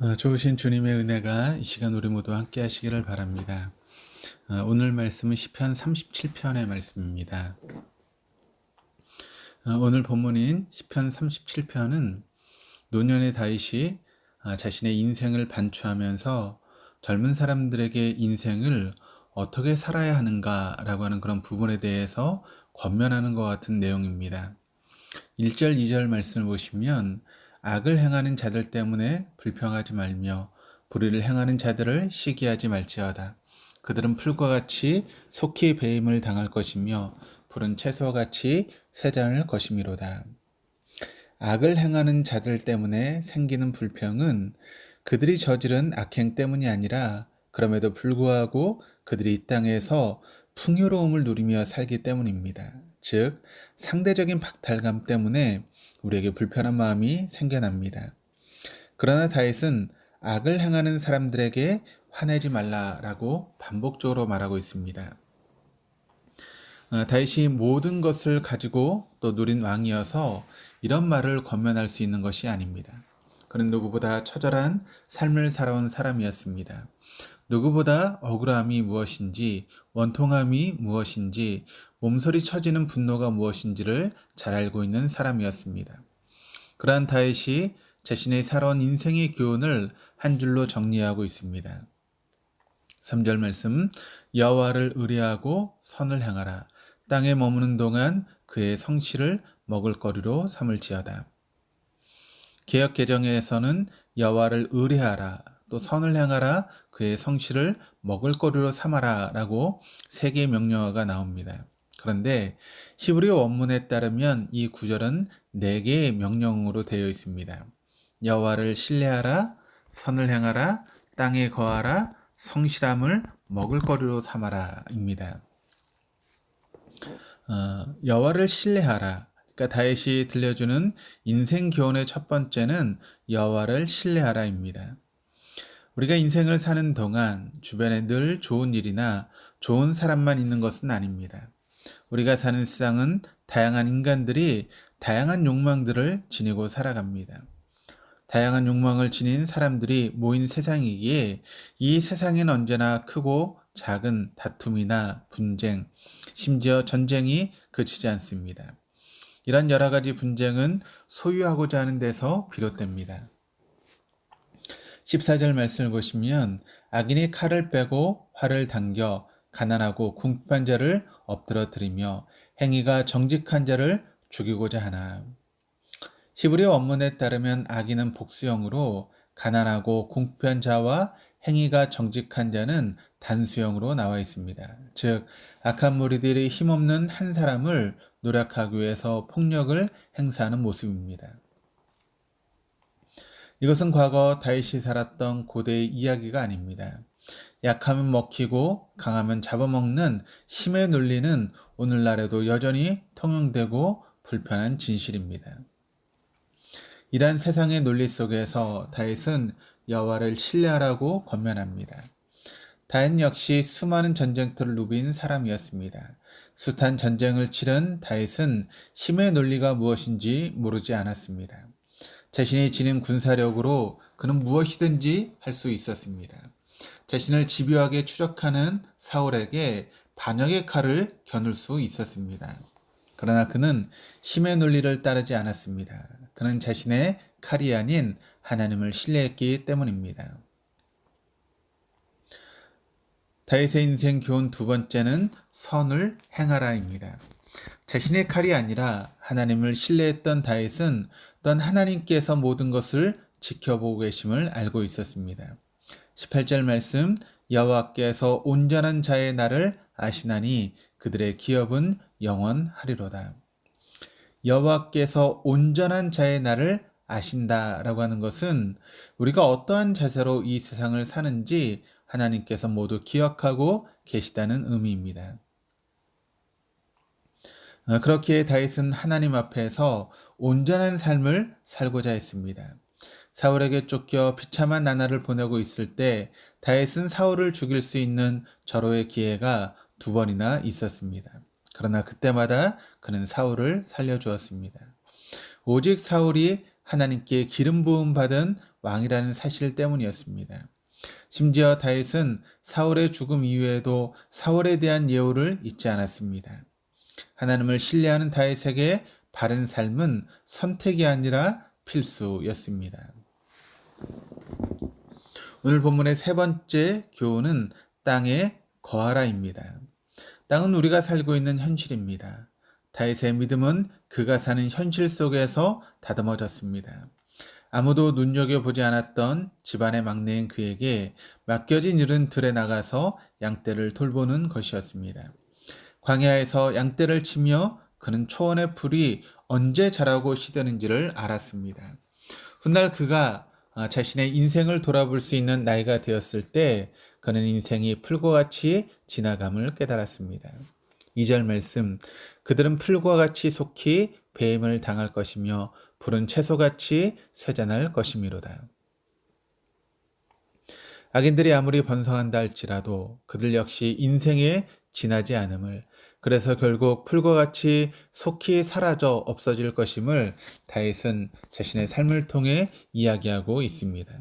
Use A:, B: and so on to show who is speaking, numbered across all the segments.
A: 어, 좋으신 주님의 은혜가 이 시간 우리 모두 함께 하시기를 바랍니다. 어, 오늘 말씀은 시편 37편의 말씀입니다. 어, 오늘 본문인 시편 37편은 노년의 다윗이 아, 자신의 인생을 반추하면서 젊은 사람들에게 인생을 어떻게 살아야 하는가라고 하는 그런 부분에 대해서 권면하는 것 같은 내용입니다. 1절, 2절 말씀을 보시면 악을 행하는 자들 때문에 불평하지 말며 불의를 행하는 자들을 시기하지 말지어다. 그들은 풀과 같이 속히 배임을 당할 것이며 푸른 채소와 같이 세장할 것이미로다. 악을 행하는 자들 때문에 생기는 불평은 그들이 저지른 악행 때문이 아니라 그럼에도 불구하고 그들이 이 땅에서 풍요로움을 누리며 살기 때문입니다. 즉, 상대적인 박탈감 때문에 우리에게 불편한 마음이 생겨납니다. 그러나 다윗은 악을 행하는 사람들에게 화내지 말라라고 반복적으로 말하고 있습니다. 어, 다윗이 모든 것을 가지고 또 누린 왕이어서 이런 말을 권면할 수 있는 것이 아닙니다. 그는 누구보다 처절한 삶을 살아온 사람이었습니다. 누구보다 억울함이 무엇인지, 원통함이 무엇인지, 몸서리 쳐지는 분노가 무엇인지를 잘 알고 있는 사람이었습니다. 그러한 다윗이 자신의 살아온 인생의 교훈을 한 줄로 정리하고 있습니다. 3절 말씀 여호와를 의뢰하고 선을 행하라 땅에 머무는 동안 그의 성실을 먹을 거리로 삼을지어다. 개혁 개정에서는 여호와를 의뢰하라 또 선을 행하라 그의 성실을 먹을 거리로 삼아라라고 세 개의 명령어가 나옵니다. 그런데 히브리 원문에 따르면 이 구절은 네 개의 명령으로 되어 있습니다. 여호와를 신뢰하라, 선을 행하라, 땅에 거하라, 성실함을 먹을거리로 삼아라입니다. 어, 여호와를 신뢰하라. 그러니까 다윗이 들려주는 인생 교훈의 첫 번째는 여호와를 신뢰하라입니다. 우리가 인생을 사는 동안 주변에 늘 좋은 일이나 좋은 사람만 있는 것은 아닙니다. 우리가 사는 세상은 다양한 인간들이 다양한 욕망들을 지니고 살아갑니다. 다양한 욕망을 지닌 사람들이 모인 세상이기에 이 세상엔 언제나 크고 작은 다툼이나 분쟁, 심지어 전쟁이 그치지 않습니다. 이런 여러 가지 분쟁은 소유하고자 하는 데서 비롯됩니다. 14절 말씀을 보시면 악인이 칼을 빼고 활을 당겨 가난하고 궁핍한 자를 엎드러뜨리며 행위가 정직한 자를 죽이고자 하나. 히브리 원문에 따르면 악인은 복수형으로 가난하고 궁핍한 자와 행위가 정직한 자는 단수형으로 나와 있습니다. 즉 악한 무리들이 힘없는 한 사람을 노력하기 위해서 폭력을 행사하는 모습입니다. 이것은 과거 다윗이 살았던 고대의 이야기가 아닙니다. 약하면 먹히고 강하면 잡아먹는 힘의 논리는 오늘날에도 여전히 통용되고 불편한 진실입니다. 이러한 세상의 논리 속에서 다윗은 여호와를 신뢰하라고 권면합니다. 다윗 역시 수많은 전쟁터를 누빈 사람이었습니다. 숱한 전쟁을 치른 다윗은 힘의 논리가 무엇인지 모르지 않았습니다. 자신이 지닌 군사력으로 그는 무엇이든지 할 수 있었습니다. 자신을 집요하게 추적하는 사울에게 반역의 칼을 겨눌 수 있었습니다. 그러나 그는 힘의 논리를 따르지 않았습니다. 그는 자신의 칼이 아닌 하나님을 신뢰했기 때문입니다. 다윗의 인생 교훈 두 번째는 선을 행하라입니다. 자신의 칼이 아니라 하나님을 신뢰했던 다윗은 떤 하나님께서 모든 것을 지켜보고 계심을 알고 있었습니다. 18절 말씀 여호와께서 온전한 자의 날을 아시나니 그들의 기업은 영원하리로다. 여호와께서 온전한 자의 날을 아신다라고 하는 것은 우리가 어떠한 자세로 이 세상을 사는지 하나님께서 모두 기억하고 계시다는 의미입니다. 어, 그렇기에 다윗은 하나님 앞에서 온전한 삶을 살고자 했습니다. 사울에게 쫓겨 비참한 나날을 보내고 있을 때 다윗은 사울을 죽일 수 있는 절호의 기회가 두 번이나 있었습니다. 그러나 그때마다 그는 사울을 살려주었습니다. 오직 사울이 하나님께 기름 부음 받은 왕이라는 사실 때문이었습니다. 심지어 다윗은 사울의 죽음 이후에도 사울에 대한 예우를 잊지 않았습니다. 하나님을 신뢰하는 다윗에게 바른 삶은 선택이 아니라 필수였습니다. 오늘 본문의 세 번째 교훈은 땅에 거하라입니다. 땅은 우리가 살고 있는 현실입니다. 다윗의 믿음은 그가 사는 현실 속에서 다듬어졌습니다. 아무도 눈여겨보지 않았던 집안의 막내인 그에게 맡겨진 일은 들에 나가서 양떼를 돌보는 것이었습니다. 광야에서 양떼를 치며 그는 초원의 풀이 언제 자라고 시드는지를 알았습니다. 훗날 그가 자신의 인생을 돌아볼 수 있는 나이가 되었을 때 그는 인생이 풀과 같이 지나감을 깨달았습니다. 2절 말씀 그들은 풀과 같이 속히 배임을 당할 것이며 푸른 채소같이 쇠잔할 것이미로다. 악인들이 아무리 번성한다 할지라도 그들 역시 인생에 지나지 않음을 그래서 결국 풀과 같이 속히 사라져 없어질 것임을 다윗은 자신의 삶을 통해 이야기하고 있습니다.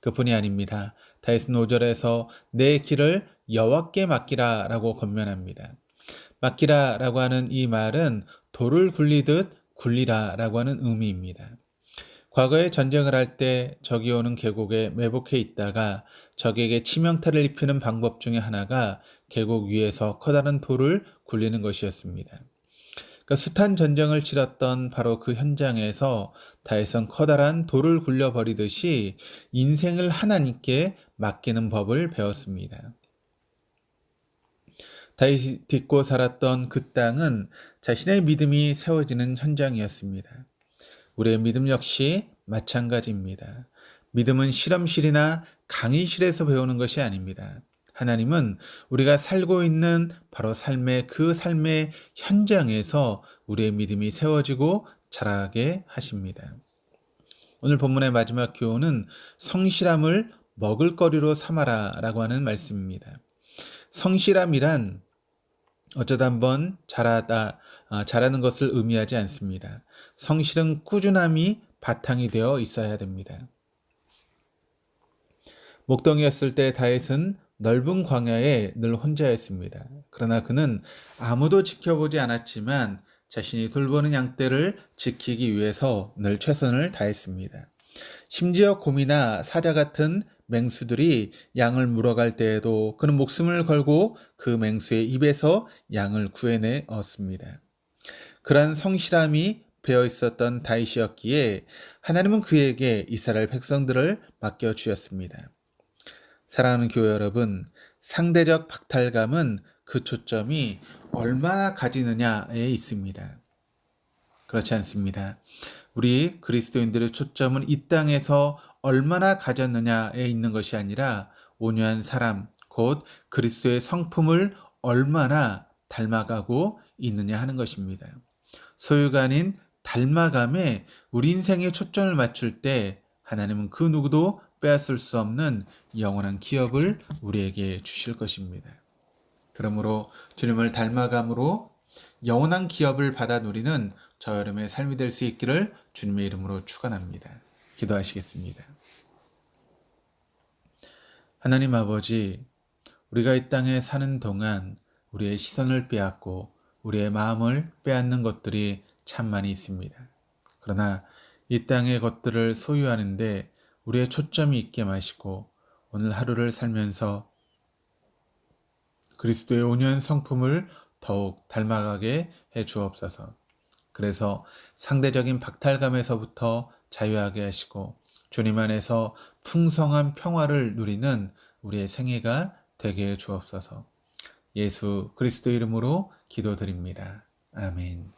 A: 그뿐이 아닙니다. 다윗은 5절에서 내 길을 여호와께 맡기라라고 권면합니다. 맡기라라고 하는 이 말은 돌을 굴리듯 굴리라라고 하는 의미입니다. 과거에 전쟁을 할 때 적이 오는 계곡에 매복해 있다가 적에게 치명타를 입히는 방법 중에 하나가 계곡 위에서 커다란 돌을 굴리는 것이었습니다. 그러니까 숱한 전쟁을 치렀던 바로 그 현장에서 다윗은 커다란 돌을 굴려버리듯이 인생을 하나님께 맡기는 법을 배웠습니다. 다윗이 딛고 살았던 그 땅은 자신의 믿음이 세워지는 현장이었습니다. 우리의 믿음 역시 마찬가지입니다. 믿음은 실험실이나 강의실에서 배우는 것이 아닙니다. 하나님은 우리가 살고 있는 바로 삶의 그 삶의 현장에서 우리의 믿음이 세워지고 자라게 하십니다. 오늘 본문의 마지막 교훈은 성실함을 먹을거리로 삼아라 라고 하는 말씀입니다. 성실함이란 어쩌다 한번 잘하다, 어, 잘하는 것을 의미하지 않습니다. 성실은 꾸준함이 바탕이 되어 있어야 됩니다. 목동이었을 때 다윗은 넓은 광야에 늘 혼자였습니다. 그러나 그는 아무도 지켜보지 않았지만 자신이 돌보는 양떼를 지키기 위해서 늘 최선을 다했습니다. 심지어 곰이나 사자 같은 맹수들이 양을 물어갈 때에도 그는 목숨을 걸고 그 맹수의 입에서 양을 구해내 얻습니다. 그러한 성실함이 배어 있었던 다윗이었기에 하나님은 그에게 이스라엘 백성들을 맡겨 주셨습니다. 사랑하는 교회 여러분, 상대적 박탈감은 그 초점이 얼마나 가지느냐에 있습니다. 그렇지 않습니다. 우리 그리스도인들의 초점은 이 땅에서 얼마나 가졌느냐에 있는 것이 아니라 온유한 사람, 곧 그리스도의 성품을 얼마나 닮아가고 있느냐 하는 것입니다. 소유가 아닌 닮아감에 우리 인생에 초점을 맞출 때 하나님은 그 누구도 빼앗을 수 없는 영원한 기업을 우리에게 주실 것입니다. 그러므로 주님을 닮아감으로 영원한 기업을 받아 누리는 저 여름의 삶이 될 수 있기를 주님의 이름으로 축원합니다. 기도하시겠습니다. 하나님 아버지, 우리가 이 땅에 사는 동안 우리의 시선을 빼앗고 우리의 마음을 빼앗는 것들이 참 많이 있습니다. 그러나 이 땅의 것들을 소유하는데 우리의 초점이 있게 마시고 오늘 하루를 살면서 그리스도의 온유한 성품을 더욱 닮아가게 해 주옵소서. 그래서 상대적인 박탈감에서부터 자유하게 하시고 주님 안에서 풍성한 평화를 누리는 우리의 생애가 되게 해 주옵소서. 예수 그리스도 이름으로 기도드립니다. 아멘.